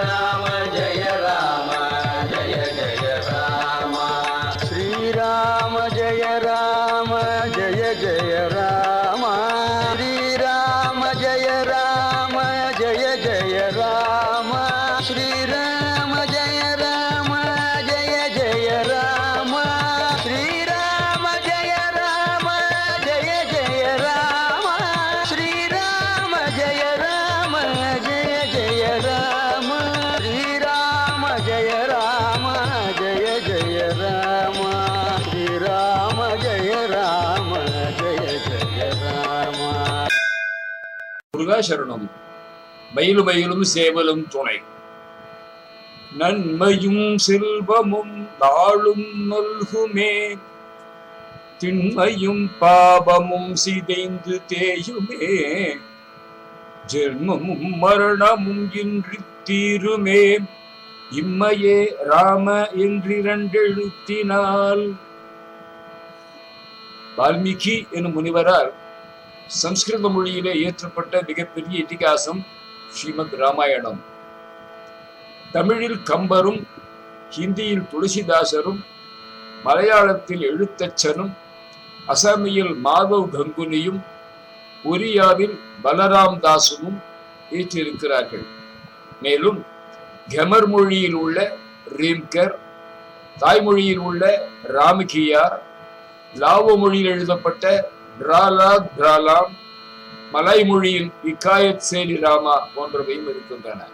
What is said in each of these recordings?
الله முருகாசரணம் மயிலும் மயிலும் சேவலும் துணை. நன்மையும் செல்வமும் நாளும் நல்குமே. திண்மையும் பாபமும் சிதைந்து தேயுமே. ஜென்மமும் மரணமும் இன்றி தீருமே. இம்மையே ராம என்றிரண்டெழுத்தினால். வால்மீகி எனும் முனிவரால் சம்ஸ்கிருத மொழியிலே இயற்றப்பட்ட மிகப்பெரிய இதிகாசம் ஸ்ரீமத் ராமாயணம். தமிழில் கம்பரும் ஹிந்தியில் துளசிதாசரும் மலையாளத்தில் எழுத்தச்சனும் அசாமியில் மாதவ் கங்குனியும் ஒரியாவில் பலராம் தாசுவும் இயற்றியிருக்கிறார்கள் மேலும் கெமர் மொழியில் உள்ள ரீம்கர் தாய்மொழியில் உள்ள ராமகியார் லாவோ மொழியில் எழுதப்பட்ட டிராலா டிராலாம் மலாய் மொழியில் இக்காயத் சேலி ராமா போன்றவையும் இருக்கின்றன.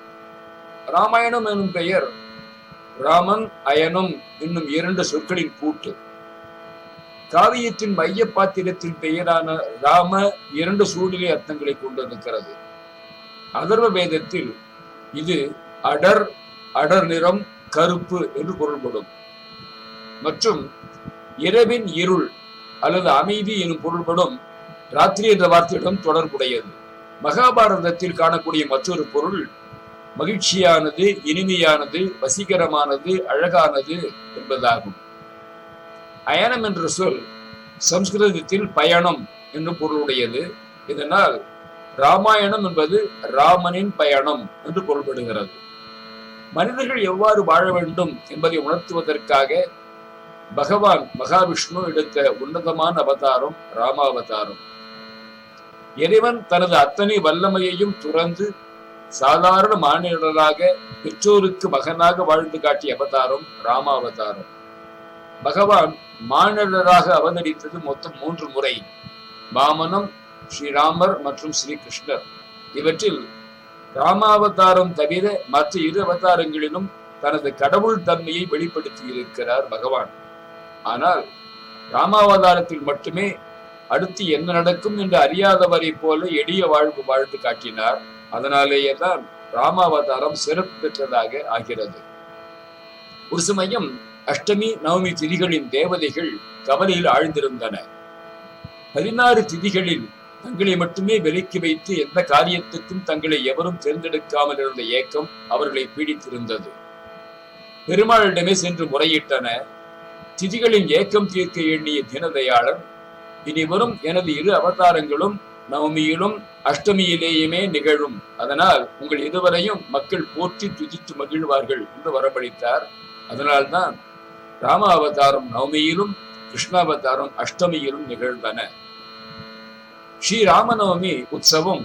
ராமாயணம் எனும் பெயர் ராமன் அயனும் என்னும் இரண்டு சொற்களின் கூட்டு. காவியத்தின் மைய பாத்திரத்தின் பெயரான ராம இரண்டு சூழ்நிலை அர்த்தங்களை கொண்டிருக்கிறது. அதர்வ வேதத்தில் இது அடர் அடர் நிறம் கருப்பு என்று பொருள்படும். மற்றும் இரவின் இருள் அல்லது அமைதி எனும் பொருள்படும் ராத்திரி என்ற வார்த்தையுடன் தொடர்புடையது. மகாபாரதத்தில் காணக்கூடிய மற்றொரு பொருள் மகிழ்ச்சியானது இனிமையானது வசீகரமானது அழகானது என்பதாகும். அயனம் என்ற சொல் சம்ஸ்கிருதத்தில் பயணம் என்று பொருளுடையது. இதனால் ராமாயணம் என்பது ராமனின் பயணம் என்று பொருள்படுகிறது. மனிதர்கள் எவ்வாறு வாழ வேண்டும் என்பதை உணர்த்துவதற்காக பகவான் மகாவிஷ்ணு எடுத்த உன்னதமான அவதாரம் ராமாவதாரம். இறைவன் தனது அத்தனை வல்லமையையும் துறந்து சாதாரண மாநிலராக பெற்றோருக்கு மகனாக வாழ்ந்து காட்டிய அவதாரம் ராமாவதாரம். பகவான் மாநிலராக அவதரித்தது மொத்தம் மூன்று முறை. வாமனம் ஸ்ரீராமர் மற்றும் ஸ்ரீகிருஷ்ணர். இவற்றில் ராமாவதாரம் தவிர மற்ற இரு அவதாரங்களிலும் தனது கடவுள் தன்மையை வெளிப்படுத்தியிருக்கிறார் பகவான். ஆனால் ராமாவதாரத்தில் மட்டுமே அடுத்து என்ன நடக்கும் என்று அறியாதவரை போல எளிய வாழ்வு வாழ்ந்து காட்டினார். அதனாலேயே தான் ராமாவதாரம் சிறப்பு பெற்றதாக ஆகிறது. ஒரு சமயம் அஷ்டமி நவமி திதிகளின் தேவதைகள் கவலையில் ஆழ்ந்திருந்தன. பதினாறு திதிகளில் தங்களை மட்டுமே விலக்கி வைத்து எந்த காரியத்துக்கும் தங்களை எவரும் தேர்ந்தெடுக்காமல் இருந்த ஏக்கம் அவர்களை பீடித்திருந்தது. பெருமாளிடமே சென்று முறையிட்டன. திதிகளின் ஏக்கம் தீர்க்க எண்ணிய தினதையாளர் இனி வரும் எனது இரு அவதாரங்களும் நவமியிலும் அஷ்டமியிலேயுமே நிகழும். அதனால் உங்கள் இதுவரையும் மக்கள் போற்றி துதித்து மகிழ்வார்கள் என்று வரவழைத்தார். அதனால்தான் ராம அவதாரம் நவமியிலும் கிருஷ்ணாவதாரம் அஷ்டமியிலும் நிகழ்ந்தன. ஸ்ரீ ராமநவமி உற்சவம்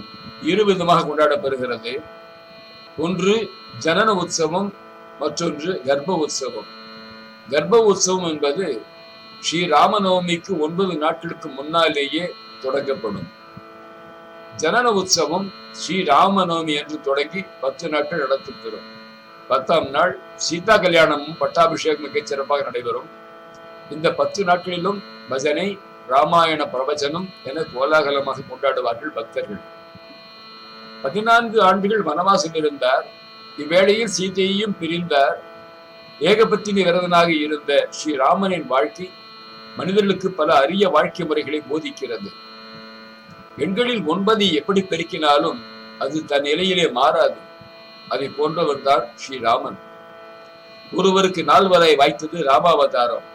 இரு விதமாக கொண்டாடப்படுகிறது. ஒன்று ஜனன உற்சவம் மற்றொன்று கர்ப்ப உற்சவம். கர்ப்ப உற்சவம் என்பது ஸ்ரீ ராமநவமிக்கு ஒன்பது நாட்களுக்கு முன்னாலேயே தொடங்கப்படும். ஜனன உற்சவம் ஸ்ரீ ராமநவமி என்று தொடங்கி பத்து நாட்கள் நடத்தப்பெறும். பத்தாம் நாள் சீதா கல்யாணமும் பட்டாபிஷேகம் மிகச் சிறப்பாக நடைபெறும். இந்த பத்து நாட்களிலும் பஜனை ராமாயண பிரவச்சனம் என கோலாகலமாக கொண்டாடுவார்கள் பக்தர்கள். பதினான்கு ஆண்டுகள் வனவாசம் இருந்தார் இவ்வேளையில் சீதையையும் பிரிந்தார். ஏகபத்தினி விரதனாக இருந்த ஸ்ரீராமனின் வாழ்க்கை மனிதர்களுக்கு பல அரிய வாழ்க்கை முறைகளை போதிக்கிறது. பெண்களில் ஒன்பதை எப்படி பெருக்கினாலும் அது தன் நிலையிலே மாறாது. அதை போன்றவர் தான் ஸ்ரீராமன். ஒருவருக்கு நால்வரை வாய்த்தது ராமாவதாரம்.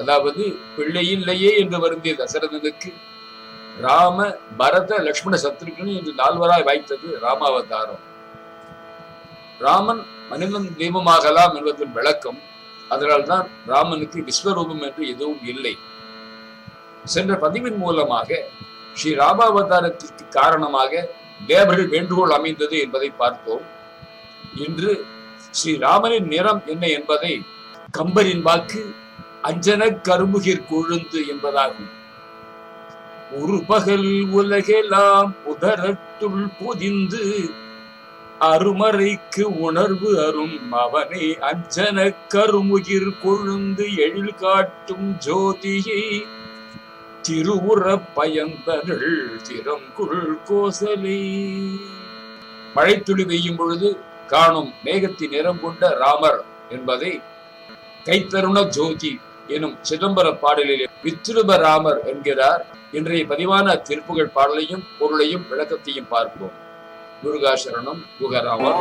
அதாவது பிள்ளை இல்லையே என்று வருந்திய தசரதனுக்கு ராம பரத லக்ஷ்மண சத்ருகன் என்று நால்வராய் வாய்த்தது ராமாவதாரம். ராமன் மனிதன் தெய்வமாகலாம் என்பதன் விளக்கம் அதனால்தான் ராமனுக்கு விஸ்வரூபம் என்று எதுவும் இல்லை. சென்ற பதிவின் மூலமாக ஸ்ரீ ராமாவதாரத்திற்கு காரணமாக தேவர்கள் வேண்டுகோள் அமைந்தது என்பதை பார்த்தோம். இன்று ஸ்ரீ ராமனின் நிறம் என்ன என்பதை கம்பரின் வாக்கு அஞ்சன கருமுகிர் கொழுந்து என்பதாகும். ஒரு பகல் உலகெல்லாம் உதரத்துள் பொதிந்து அருமறைக்கு உணர்வு அரும் அவனை அஞ்சன கருமுகிர் கொழுந்து எழில் காட்டும் ஜோதியை. திருவுற பயந்தனள் திறங்குள் கோசலே. மழைத்துளி பெய்யும் பொழுது காணும் மேகத்தின் நிறம் கொண்ட ராமர் என்பதை கைத்தருண ஜோதி எனும் சிதம்பர பாடலிலே வித்ருப ராமர் என்கிறார். இன்றைய பதிவான திருப்புகழ் பாடலையும் பொருளையும் விளக்கத்தையும் பார்ப்போம். முருகாசரணம் குகராவா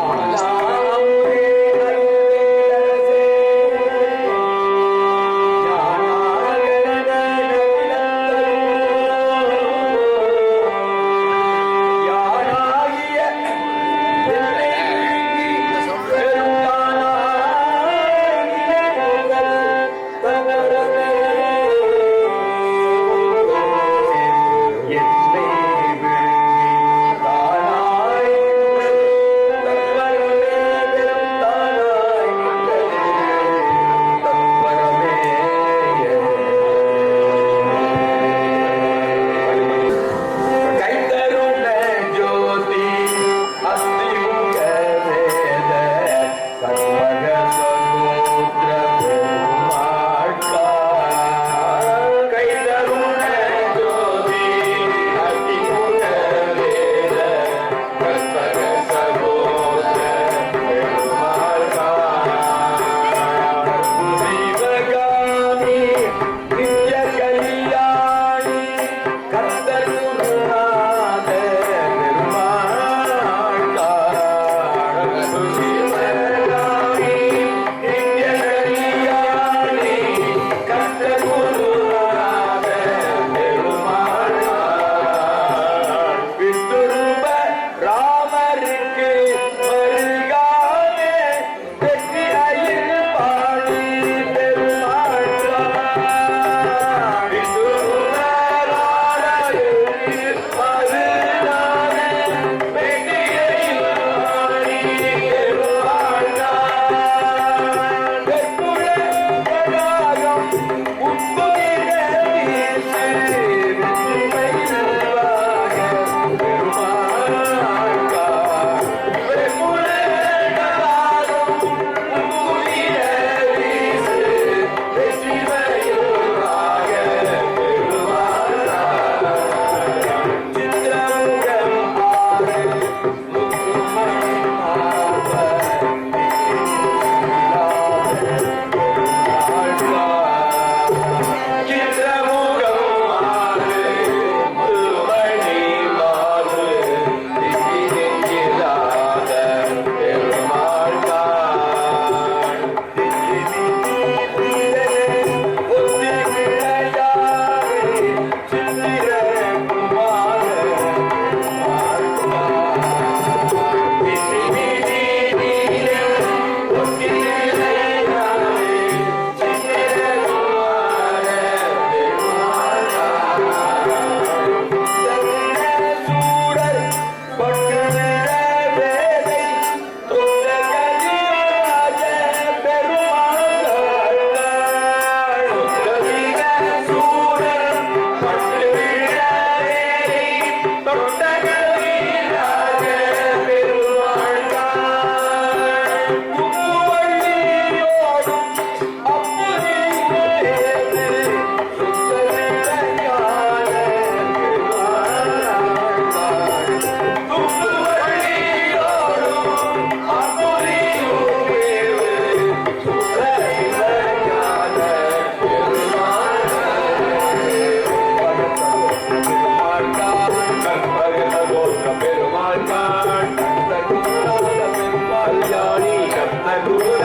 பெருமாள்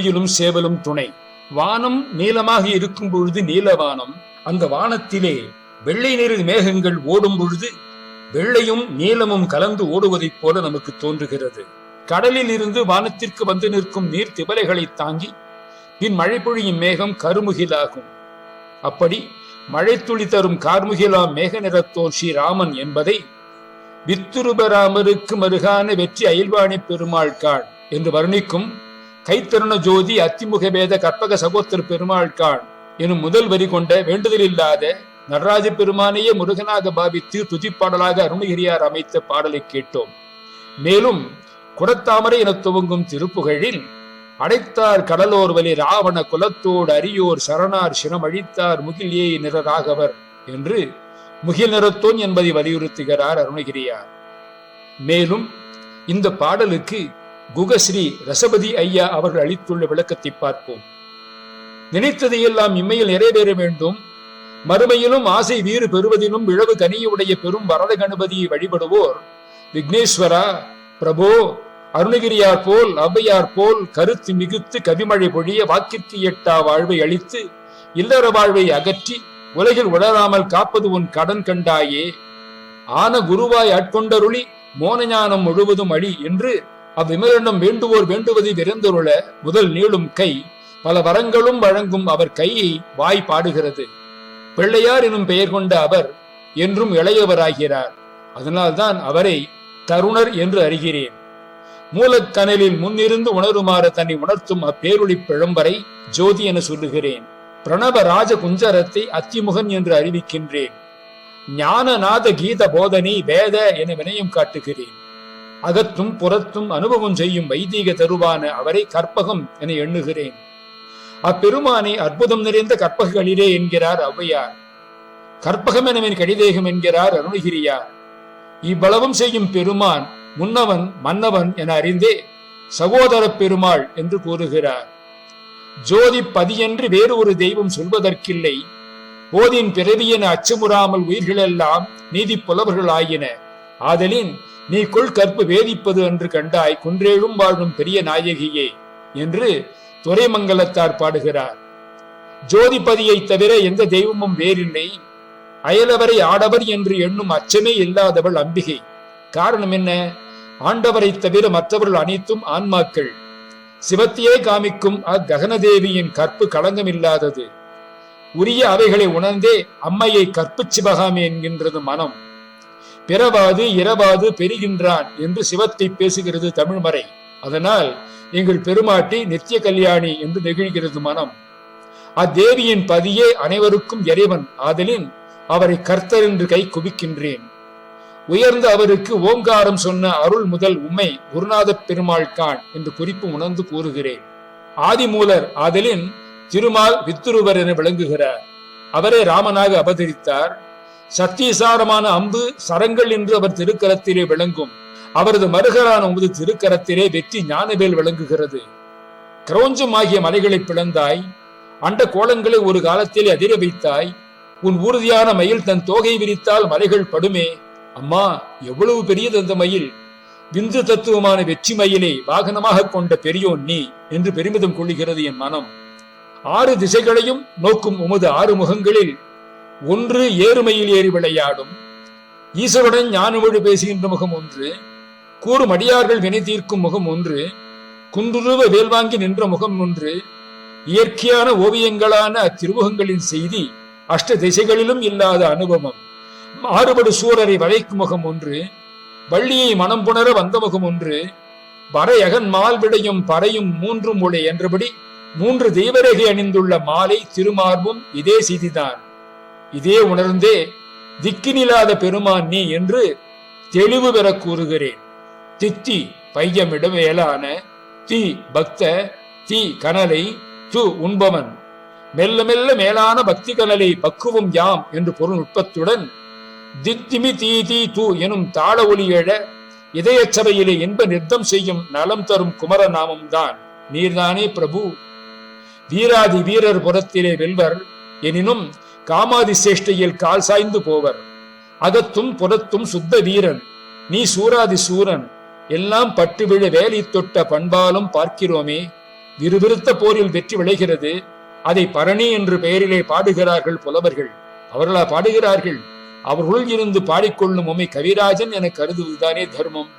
வேலும்மையிலும் சேவலும் துணை. வானம் நீளமாக இருக்கும் பொழுது நீலவானம். அந்த வானத்திலே வெள்ளை நிற மேகங்கள் ஓடும் பொழுது வெள்ளையும் நீளமும் கலந்து ஓடுவதைப் போல நமக்கு தோன்றுகிறது. கடலில் இருந்து வானத்திற்கு வந்து நிற்கும் நீர் திவலைகளை தாங்கி பின் மழை பொழியும் மேகம் கருமுகிலாகும். அப்படி மழை துளி தரும் கார்முகிலா மேக நிறத்தோர் ஸ்ரீராமன் என்பதை வித்துருபராமருக்கு மருகான வெற்றி அயல்வாணி பெருமாள் காள் என்று வர்ணிக்கும் கைத்தருண ஜோதி அத்திமுக வேத கற்பக சகோத்திர பெருமாள்காள் எனும் முதல் வரி கொண்ட வேண்டுதல் இல்லாத நடராஜ பெருமானையே முருகனாக பாவித்து துதிப்பாடலாக அருணகிரியார் அமைத்த பாடலை கேட்டோம். மேலும் குடத்தாமரை என துவங்கும் திருப்புகழில் அடைத்தார் கடலோர் வலி ராவண குலத்தோடு அரியோர் சரணார் சிரமழித்தார் முகில் ஏய் நிறராகவர் என்று முகில் நிறத்தோன் என்பதை வலியுறுத்துகிறார் அருணகிரியார். மேலும் இந்த பாடலுக்கு குகஸ்ரீ ரசபதி ஐயா அவர்கள் அளித்துள்ள விளக்கத்தை பார்ப்போம். நினைத்ததையெல்லாம் இம்மையில் நிறைவேற வேண்டும். மறுமையிலும் ஆசை வீறு பெறுவதிலும் இழவு கனியுடைய பெரும் வரத கணபதியை வழிபடுவோர். விக்னேஸ்வரா பிரபோ அருணகிரியார் போல் ஔவையார் போல் கருத்து மிகுத்து கவிமழை பொழிய வாக்கிற்கு எட்டா வாழ்வை அளித்து இல்லற வாழ்வை அகற்றி உலகில் உளராமல் காப்பது உன் கடன் கண்டாயே. ஆன குருவாய் ஆட்கொண்டருளி மோனஞானம் முழுவதும் அழி என்று அவ்விமரிடம் வேண்டுவோர் வேண்டுவதை விரைந்துருள முதல் நீளும் கை பல வரங்களும் வழங்கும் அவர் கையை வாய் பாடுகிறது. பிள்ளையார் எனும் பெயர் கொண்ட அவர் என்றும் இளையவராகிறார். அதனால்தான் அவரை தருணர் என்று அறிகிறேன். மூலக்கனலில் முன்னிருந்து உணருமாறு தன்னை உணர்த்தும் அப்பேரொளி பிழம்பரை ஜோதி என சொல்லுகிறேன். பிரணவ ராஜ குஞ்சரத்தை அத்திமுகன் என்று அறிவிக்கின்றேன். ஞானநாத கீத போதனை வேத என வினயம் காட்டுகிறேன். அகத்தும் புறத்தும் அனுபவம் செய்யும் வைதீக தருவான அவரை கற்பகம் என எண்ணுகிறேன். அப்பெருமானை அற்புதம் நிறைந்த கற்பகங்களிலே என்கிறார் ஔவையார். கற்பகம் எனவின் கடிதேகம் என்கிறார் அருணகிரியார். இவ்வளவும் செய்யும் பெருமான் முன்னவன் மன்னவன் என அறிந்தே சகோதர பெருமாள் என்று கூறுகிறார். ஜோதி பதியென்று வேறு ஒரு தெய்வம் சொல்வதற்கில்லை. போதின் பிறவியென அச்சமுறாமல் உயிர்களெல்லாம் நீதி புலவர்களாயின. ஆதலின் நீ கொள் கற்பு வேதிப்பது என்று கண்டாய் குன்றேழும் வாழும் பெரிய நாயகியே என்று துரைமங்கலத்தார் பாடுகிறார். ஜோதிபதியை தவிர எந்த தெய்வமும் வேறில்லை. அயலவரை ஆடவர் என்று எண்ணும் அச்சமே இல்லாதவள் அம்பிகை. காரணம் என்ன? ஆண்டவரை தவிர மற்றவர்கள் அனைத்தும் ஆன்மாக்கள். சிவத்தையே காமிக்கும் அக்ககனதேவியின் கற்பு களங்கமில்லாதது. உரிய அவைகளை உணர்ந்தே அம்மையை கற்பு சிவகாமி என்கின்றது மனம். பிறவாது இரவாது பெறுகின்றான் என்று சிவத்தை பேசுகிறது தமிழ்மறை அதனால் எங்கள் பெருமாட்டி நித்திய கல்யாணி என்று நெகிழ்கிறது மனம். அத்தேவியின் பதியே அனைவருக்கும் இறைவன். ஆதலின் அவரை கர்த்தர் என்று கை குவிக்கின்றேன். உயர்ந்த அவருக்கு ஓங்காரம் சொன்ன அருள் முதல் உண்மை குருநாத பெருமாள் கான் என்று குறிப்பு உணர்ந்து கூறுகிறேன். ஆதிமூலர் ஆதலின் திருமால் வித்துருவர் என விளங்குகிறார். அவரே ராமனாக அவதரித்தார். சத்தியசாரமான அம்பு சரங்கள் என்று அவர் திருக்கரத்திலே விளங்கும். அவரது மருகரான உமது திருக்கரத்திலே வெற்றி ஞானவேல் விளங்குகிறது. கிரௌஞ்சம் ஆகிய மலைகளை பிளந்தாய் அண்ட கோலங்களை ஒரு காலத்தில் அதிர வைத்தாய் உன் உறுதியான மயில் தன் தோகை விரித்தால் மலைகள் படுமே. அம்மா எவ்வளவு பெரியது அந்த மயில்? விந்து தத்துவமான வெற்றி மயிலை வாகனமாக கொண்ட பெரியோன் நீ என்று பெருமிதம் கொள்ளுகிறது என் மனம். ஆறு திசைகளையும் நோக்கும் உமது ஆறு முகங்களில் ஒன்று ஏறுமையில் ஏறி விளையாடும். ஈஸ்வருடன் ஞானமொழி பேசுகின்ற முகம் ஒன்று. கூறும் அடியார்கள் வினை தீர்க்கும் முகம் ஒன்று. குன்றுருவ வேல்வாங்கி நின்ற முகம் ஒன்று. இயற்கையான ஓவியங்களான அத்திருமுகங்களின் செய்தி அஷ்ட திசைகளிலும் இல்லாத அனுபவம். மாறுபடு சூரரை வளைக்கும் முகம் ஒன்று. வள்ளியை மனம் புணர வந்த முகம் ஒன்று. வரையகன் மால் விடையும் பறையும் மூன்றும் உடை என்றபடி மூன்று தெய்வரகை அணிந்துள்ள மாலை திருமார்பும் இதே செய்திதான். இதே உணர்ந்தே திக்கினில்லாத பெருமான் நீ என்று தெளிவு பெற கூறுகிறேன். தித்தி பையமிட வேளான தீ பக்த தீ கனலை து உண்பவன். மெல்ல மெல்ல மேலான பக்தி கனலை பக்குவம் யாம் என்று பொருள் நுட்பத்துடன் தித்திமி தீ தீ தூ எனும் தாள ஒளி எழ இதய சபையிலே இன்ப நிர்த்தம் செய்யும் நலம் தரும் குமர நாமம் தான். நீர்தானே பிரபு. வீராதி வீரர் புறத்திலே வெல்வர் எனினும் காமாதி சேஷ்டையில் கால் சாய்ந்து போவர். அகத்தும் புறத்தும் சுத்த வீரன். நீ சூராதி சூரன். எல்லாம் பட்டு விழ வேலி தொட்ட பண்பாலும் பார்க்கிறோமே. விறுவிறுத்த போரில் வெற்றி விளைகிறது. அதை பரணி என்று பெயரிலே பாடுகிறார்கள் புலவர்கள். அவர்களா பாடுகிறார்கள்? அவர்களுள் இருந்து பாடிக்கொள்ளும் உமை கவிராஜன் என கருதுவதுதானே தர்மம்.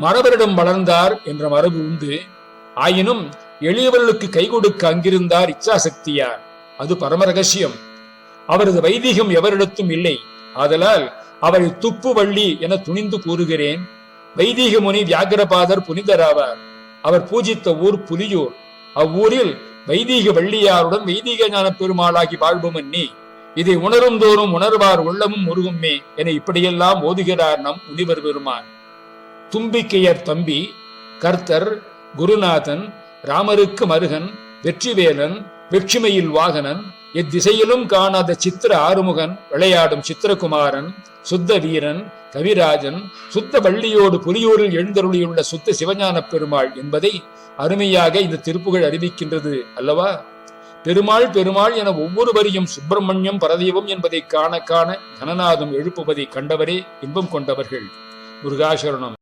மரபரிடம் வளர்ந்தார் என்ற மரபு உண்டு. ஆயினும் எளியவர்களுக்கு கை கொடுக்க அங்கிருந்தார் இச்சாசக்தியார். அது பரமரகசியம் அவரது வைதிகம் எவரிடத்தும் இல்லை. ஆதலால் அவரை துப்பு வள்ளி என துணிந்து கூறுகிறேன். வைதீக முனி வியாகரபாதர் புனிதராவார். அவர் பூஜித்த ஊர் புலியூர். அவ்வூரில் வைதீக வள்ளியாருடன் வைதீக ஞான பெருமாளாகி வாழ்பவன் நீ இதை உணரும் தோறும் உணர்வார் உள்ளமும் முருகுமே என இப்படியெல்லாம் ஓதுகிறார் நம் முனிவர் பெருமான். தும்பிக்கையர் தம்பி கர்த்தர் குருநாதன் ராமருக்கு மருகன் வெற்றிவேலன் வெற்றிமையில் வாகனன் எத்திசையிலும் காணாத சித்திர ஆறுமுகன் விளையாடும் சித்திரகுமாரன் சுத்த வீரன் கவிராஜன் சுத்த வள்ளியோடு புலியூரில் எழுந்தருளியுள்ள சுத்த சிவஞான பெருமாள் என்பதை அருமையாக இந்த திருப்புகழ் அறிவிக்கின்றது அல்லவா? பெருமாள் பெருமாள் என ஒவ்வொரு வரியும் சுப்பிரமணியம் பரதெய்வம் என்பதை காண காண கனநாதம் எழுப்புவதை கண்டவரே இன்பம் கொண்டவர்கள். முருகாசரணம்.